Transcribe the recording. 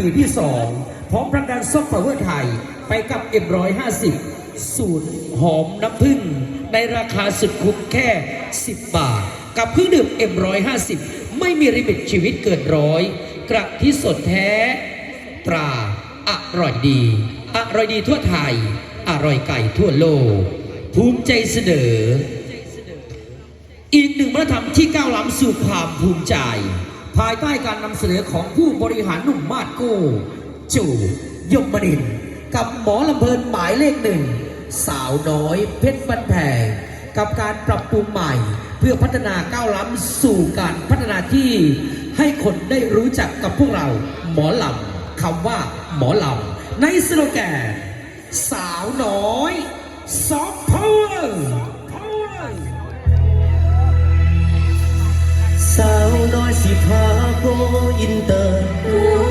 ปีที่ 2 พร้อมประกันซอฟต์พาวเวอร์ไทย ไปกับ M150 สูตรหอมน้ำผึ้งในราคาสุดคุ้มแค่ 10 บาท กับเครื่องดื่ม M150 ไม่มีริมิตชีวิตเกินร้อย กระที่สดแท้ตรา อร่อยดี อร่อยดีทั่วไทย อร่อยไก่ทั่วโลก ภูมิใจเสนอ อีกหนึ่งวัฒนธรรมที่ก้าวล้ำสู่ความภูมิใจ ภายใต้การนำเสนอของผู้บริหารหนุ่มมาดโก้จู่ยมนินทร์กับหมอลำเพลินหมายเลขหนึ่ง สาวน้อยเพชรบันแพงกับการปรับปรุงใหม่ เพื่อพัฒนาก้าวล้ำสู่การพัฒนาที่ให้คนได้รู้จักกับพวกเรา หมอลำคำว่าหมอลำในสโลแกน สาวน้อยซอฟต์พาวเวอร์ สาวน้อยสิพาโกอินเตอร์